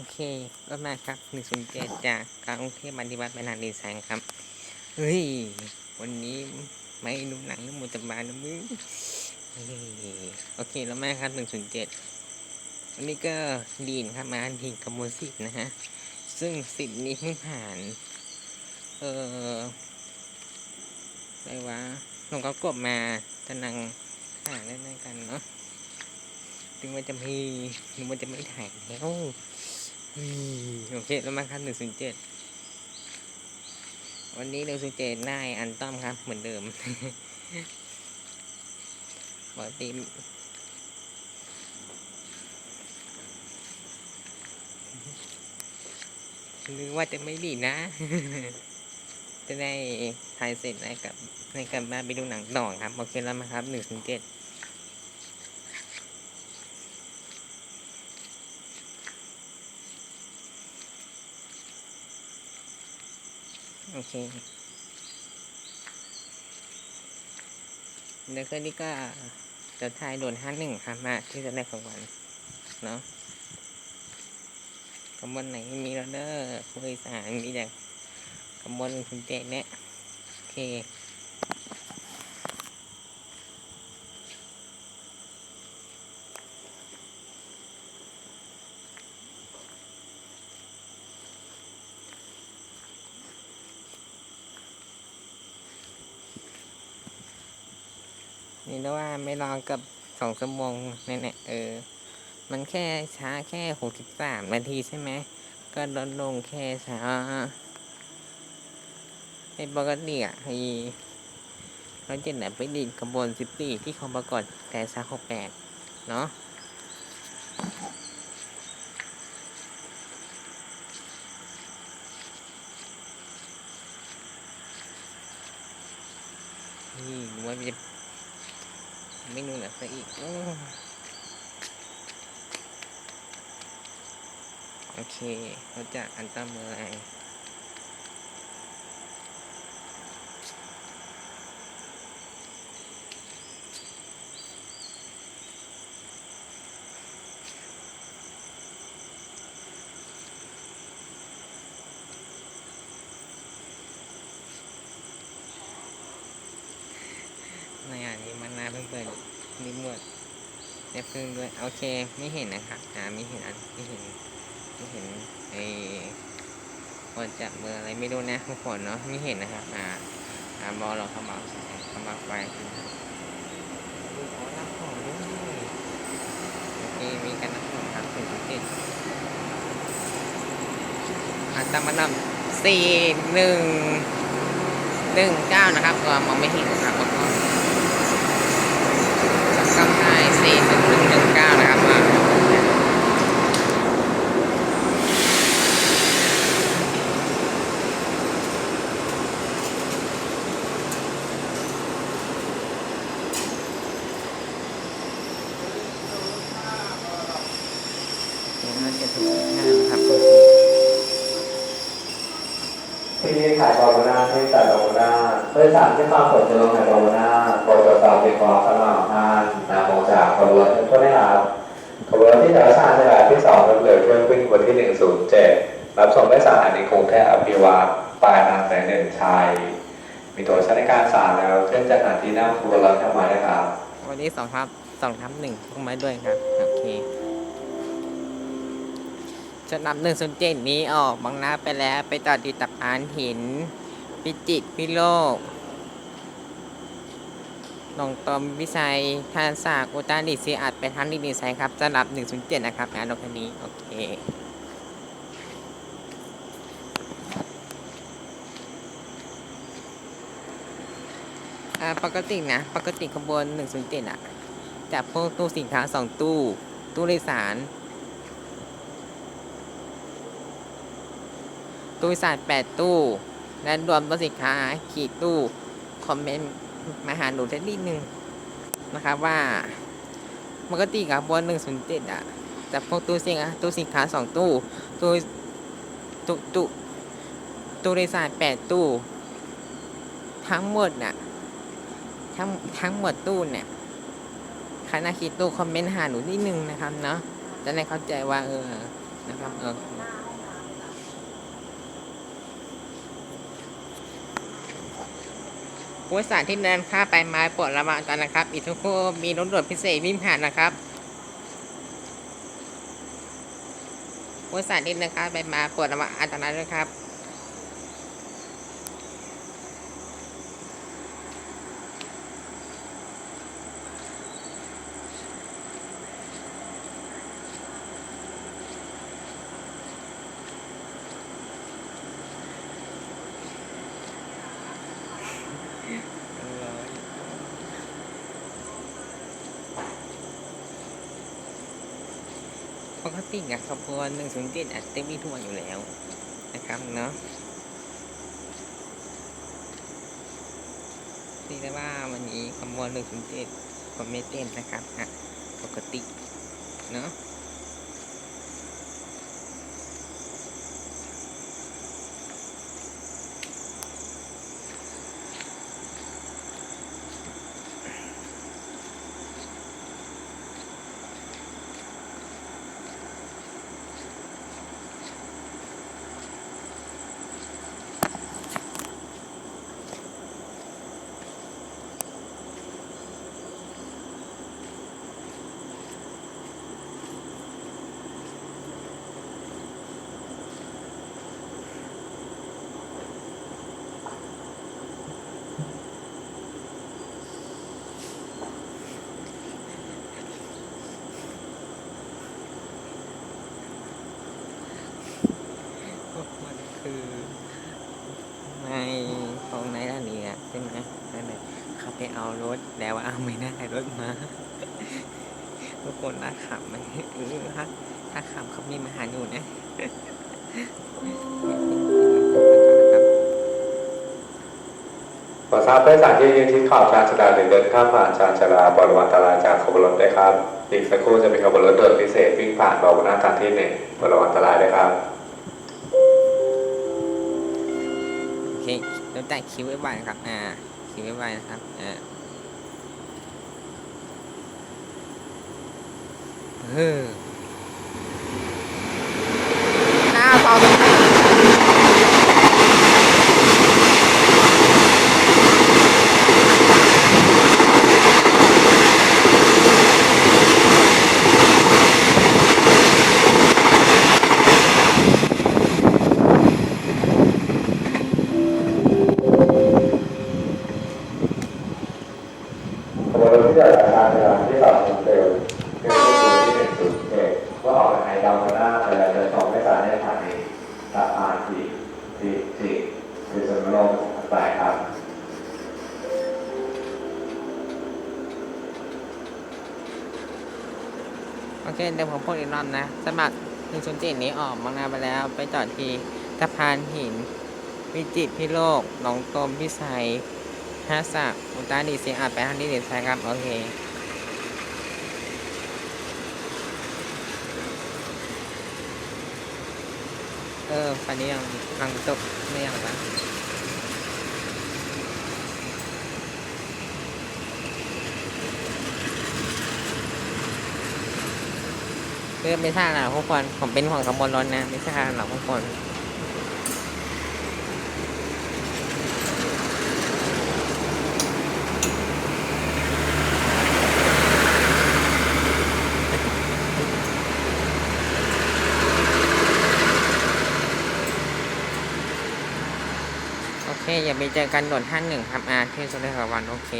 โอเคก็มาครับหนึ่งศูนย์เจ็ดจากกางกรุงเทพบันทิวัฒน์บรรณาดีไซน์ครับ เฮ้ย วันนี้ไม่ดูหนังเรื่องมูตบาลนะมึงเฮ้ยโอเคแล้วแม่ครับหนึ่งศูนย์เจ็ดวันนี้ก็ดีนครับมาดีนกับโมสิตนะฮะ ซึ่งสิทธิ์นี้เพิ่งผ่าน เอออะไรวะลงก็กบมาจะนังห่าเล่นๆกันเนาะถึงมันจะมีถึงมันจะไม่ถ่ายแล้ว โอเคแล้วมาครับหนึ่งศูนย์เจ็ดวันนี้หนึ่งศูนย์เจ็ดได้อันต้อมครับ เหมือนเดิมปกติหรือว่าจะไม่ดีนะ จะได้ถ่ายเสร็จแล้วกับในกลับมาไปดูหนังต่อครับ โอเคแล้วมาครับหนึ่งศูนย์เจ็ด โอเคเดี๋ยวคืนนี้ก็จะทายโดนห้าหนึ่งครับมาที่จะได้ของวันเนาะกำบลไหนมีแล้วเด้อคุยสารมีแต่กำบลคุณเจเนี่ยโอเค นี่แล้วว่าไม่รอกับสองชั่วโมงเนี่ยเออ มันแค่ช้าแค่หกสิบสามนาทีใช่ไหม ก็ลดลงแค่ช้าไอ้ปกติอะไอเราจะไหนไปดินขบวนสิบสี่ที่เขาประกอบแต่ช้าหกแปดเนาะนี่ว่ามันจะ ไม่นู่นอะซะอีกโอเคเราจะอันตามอะไรในอ่านนี้มันนาเพิ่งเปิด รีโมทเดี๋ยเพิ่งด้วย โอเค ไม่เห็นนะครับอ่าไม่เห็นอันไม่เห็นไม่เห็นไอ้คนจับเบอร์อะไรไม่รู้นะทุกคนเนาะไม่เห็นนะครับอ่าอ่าบอลเราขมาเข้ามาไฟดูขอรับของด้วยโอเคมีการรับของครับถึงติดอัตมานำสี่หนึ่งหนึ่งเก้านะครับก็มองไม่เห็นนะครับก็ำไนสี่หนึ่งหนึ่งหนึ่งเก้านะครับมาเดี๋ยวเราจะถึงห้านะครับโอเค ที่นี่ขายบอลนาที่จัดบอลนาโดยสารที่ความสนจะลงขายบอลนาโปรตสอบเป็นของสนามทานนามองจากขบวนก็ได้รับขบวนที่จะสร้างเวลาที่สองเนินเครื่องวิ่งวันที่หนึ่งศูนย์เจ็ดรับส่งได้สถานีกรุงเทพอภิวัตรปลายทางสายหนึ่งชัยมีตัวใช้ในการสารแล้วเครื่องจักรหาที่นั่งขบวนรับเข้ามาได้ครับ วันนี้สองทับสองทับหนึ่งลงมาด้วยครับโอเค จะนำหนึ่งส่วนเจ็ดนี้ออกบางนาไปแล้วไปต่อดีตับอานหิน พิจิตพิโลกหนองตอมวิชัยทานสากอุตรดิซีอัดไปทันดีดีไซน์ครับจะรับหนึ่งส่วนเจ็ดนะครับงานรถคันนี้ โอเคปกตินะ ปกติขบวนหนึ่งศูนเจ็ดอะจากพวกตู้สินค้าสองตู้ ตู้โดยสาร ตู้โดยสารแปดตู้ และรวมตู้สินค้าขีดตู้ คอมเมนต์มาหาหนูได้นิดนึงนะครับว่าปกติขบวนหนึ่งศูนย์เจ็ดอะจากพวกตู้สินค้าตู้สินค้าสองตู้ ตู้ตู้ตู้ตู้โดยสารแปดตู้ ทั้งหมดน่ะทั้งทั้งหมดตู้เนี่ยคณะคิดตู้คอมเมนต์หาหนูนิดนึงนะครับเนาะจะได้เข้าใจว่าเออนะครับเออ ผู้โดยสารที่เดินข้ามไปมาปวดระวังกันนะครับ อีกทุกคู่มีรถด่วนพิเศษวิ่งผ่านนะครับผู้โดยสารที่เดินข้ามไปมาปวดระวังอันตรายด้วยครับ ปกติอะขบวนหนึ่งศูนย์เจ็ดอาจจะมีทั่วอยู่แล้วนะครับเนาะที่ได้ว่าวันนี้ขบวนหนึ่งศูนย์เจ็ดก็ไม่เต้นนะครับอะปกติเนาะมันคือไม่ของในด้านนี้อะใช่ไหมนั่นแหละเขาไปเอารถแล้วเอาไม่ได้รถมาทุกคนน่าขำไหมเออถ้าถ้าขำเขามีมาหาอยู่นะขอทราบผู้โดยสารที่ยืนที่ขอบชานชาลาหรือเดินข้ามผ่านชานชาลาบริวารตลาดจากขบวนรถได้ครับ อีกสักครู่จะมีขบวนรถด่วนพิเศษวิ่งผ่านบริวารทางที่หนึ่งบริวารตลาดด้ครับ เราแต่คิวไว้ไว้นะครับ อ่า คิวไว้ไว้นะครับ อ่า เฮ้อหน้าเบาขบวนรถที่จะจากชานชาลาที่สองเซลล์เที่ยวที่หนึ่งศูนย์เจ็ดว่าออกจาหนดาวหน้าแต่ละเดินสองไม่สายได้ผ่านในสะพานที่ที่ที่ที่สมรภูมิสายครับโอเคเดี๋ยวผมพูดอีกรอบนะ สมัครหนึ่งศูนย์เจ็ดนี้ออกมานาไปแล้ว ไปจอดที่สะพานหิน วิจิตรพิโลกหนองตมพิสัยฮาสะอุตรดิตถ์เสียงอาจไปทางที่เด็ดใช่ครับ โอเค เออฟันนี้ยังฟังจบไม่ยังนะเออไม่ใช่หรอกทุกคน ผมเป็นห่วงขบวนรถนะ ไม่ใช่หรอกทุกคน โอย่าไปเจอกันด่วนท่านหนึ่งครับอาที่สุดเลยวันโอเค